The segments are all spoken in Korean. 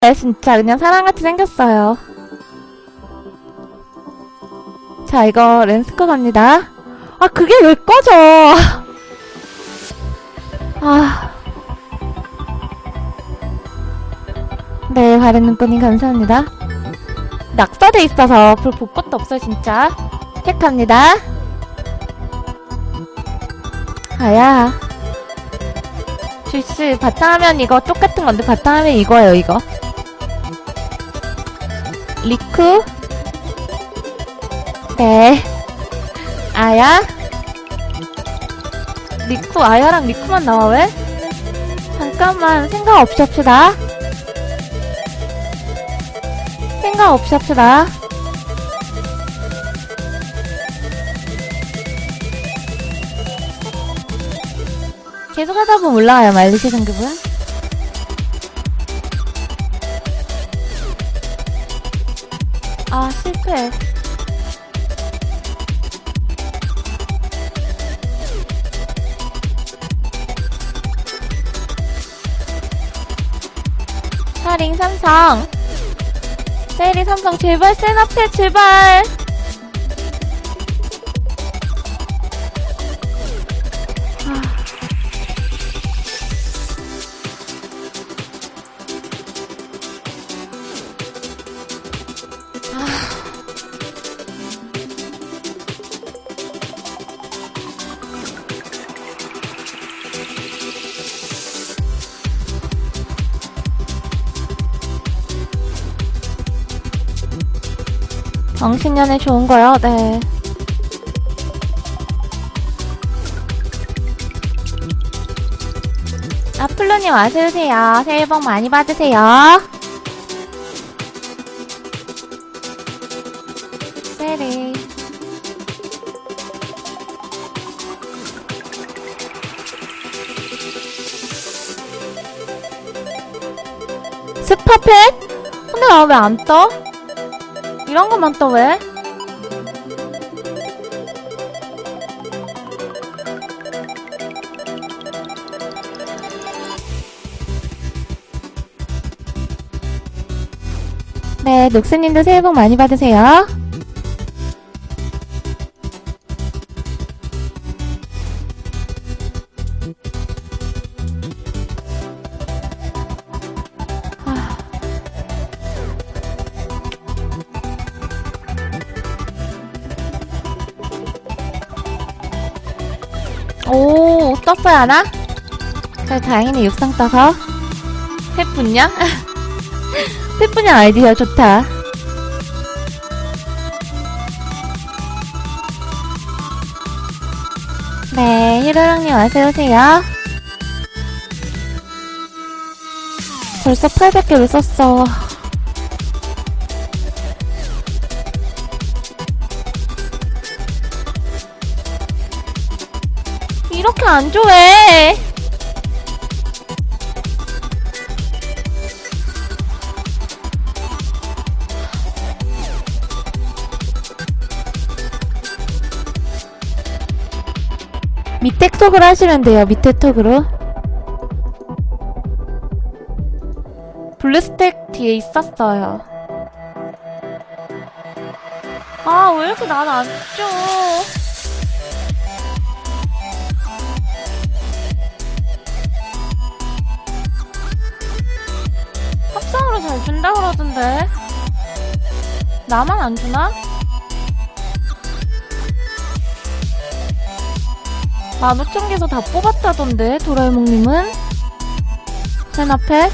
네, 진짜 그냥 사람같이 생겼어요. 자, 이거 렌스커 갑니다. 아, 그게 왜 꺼져? 아. 네, 바른 눈꽃님 감사합니다. 낙서돼 있어서 볼, 볼 것도 없어요, 진짜. 택합니다. 아야. 주스, 바탕화면 이거 똑같은 건데, 바탕화면 이거예요, 이거. 리쿠. 네. 아야. 리쿠, 아야랑 리쿠만 나와, 왜? 잠깐만, 생각 없이 합시다. 생각 없이 합시다. 계속 하다 보면 올라와요, 말리시 등급은. 아, 실패. 사링 삼성. 세리 삼성, 제발 센 앞에, 제발. 정신년에 좋은 거요? 네. 아플로님 어서오세요. 새해 복 많이 받으세요. 세리. 스파펫? 근데 나 왜 안 떠? 이런 것만 떠 왜? 네, 녹스님도 새해 복 많이 받으세요. 오, 떴어야 하나? 자, 다행이네, 육상 떠서. 횃분냥? 횃분냥 아이디어 좋다. 네, 히로랑님 어서 오세요. 벌써 800개를 썼어. 이렇게 안 좋아해. 밑에 톡으로 하시면 돼요. 밑에 톡으로. 블루스택 뒤에 있었어요. 아, 왜 이렇게 난 안 줘? 합성으로 잘 준다 그러던데. 나만 안 주나? 만 오천 개서 다 뽑았다던데, 도라에몽님은? 센 앞에?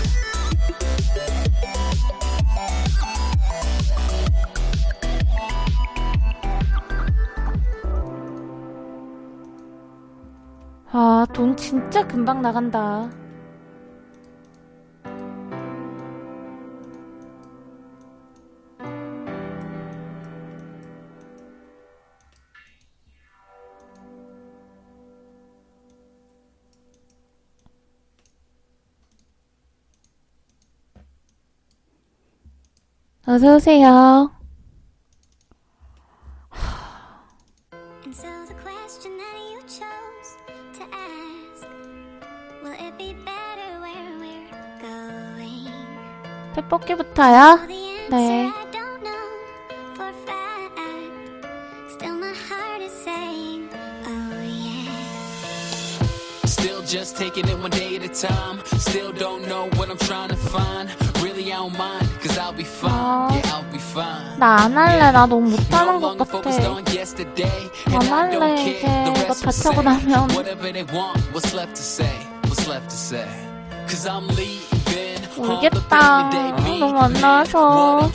아, 돈 진짜 금방 나간다. Know for a fact. Still, my heart is saying, Oh yeah. Still just taking it one day at a time. Still don't know what I'm trying to find. Really, I don't mind, 어. Fine. 나안 할래. 나 너무 못하는 것 같아. 안 할래. 이제. 이거 rest 다 will 차고 say 나면. me, 너무 안 나와서.